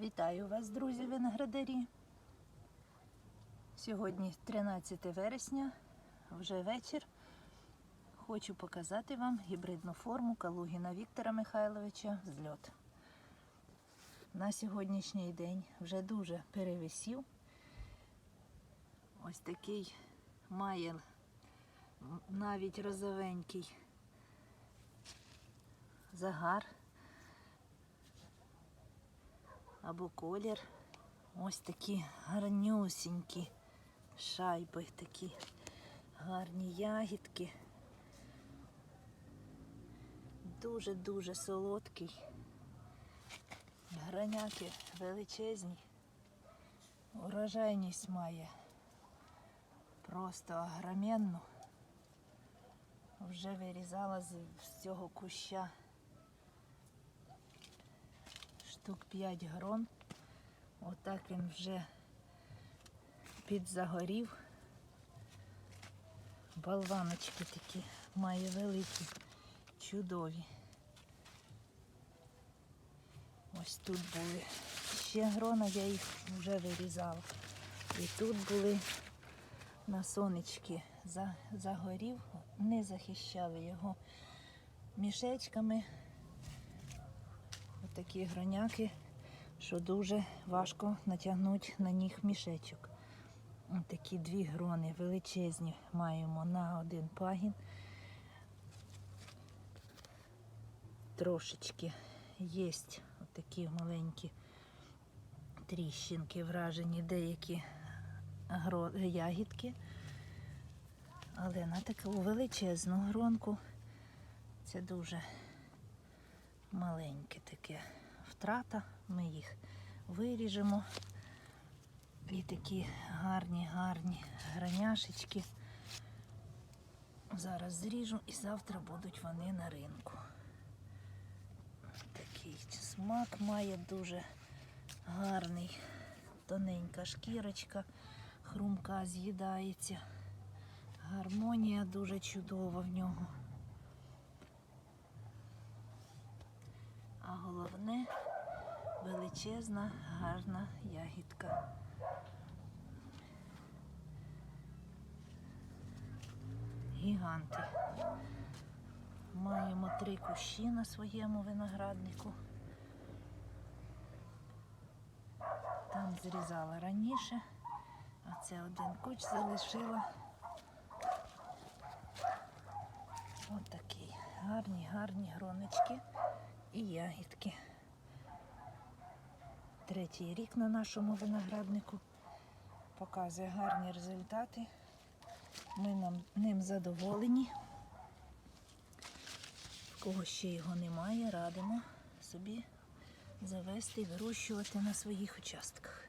Вітаю вас, друзі виноградарі. Сьогодні 13 вересня, вже вечір. Хочу показати вам гібридну форму Калугіна Віктора Михайловича зльот. На сьогоднішній день вже дуже перевисів. Ось такий має навіть розовенький загар або колір. Ось такі гарнюсінькі шайби, такі гарні ягідки. Дуже-дуже солодкий. Граняки величезні. Урожайність має просто огроменну. Вже вирізала з цього куща штук 5 грон. Отак він вже підзагорів. Болваночки такі має великі, чудові. Ось тут були ще грона, я їх вже вирізала. І тут були на сонечки загорів, не захищали його мішечками. Отакі гроняки, що дуже важко натягнути на них мішечок. Такі дві грони величезні маємо на один пагін. Трошечки є такі маленькі тріщинки, вражені деякі ягідки. Але на таку величезну гронку це дуже маленьке таке втрата. Ми їх виріжемо. І такі гарні, гарні граняшечки. Зараз зріжу і завтра будуть вони на ринку. Такий смак має дуже гарний. Тоненька шкірочка, хрумка з'їдається. Гармонія дуже чудова в нього. А головне величезна, гарна ягідка. Гіганти. Маємо три кущі на своєму винограднику. Там зрізала раніше, а це один куч залишила. Такі гарні, гарні гроночки і ягідки. Третій рік на нашому винограднику показує гарні результати. Ми нам ним задоволені. В кого ще його немає, радимо собі завести і вирощувати на своїх участках.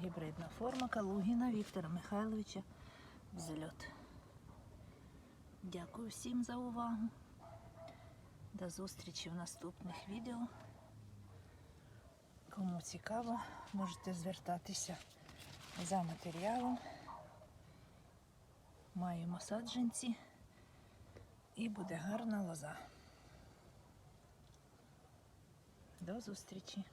Гібридна форма Калугіна Віктора Михайловича взльот. Дякую всім за увагу. До зустрічі в наступних відео. Кому цікаво, можете звертатися за матеріалом. Маємо саджанці і буде гарна лоза. До зустрічі!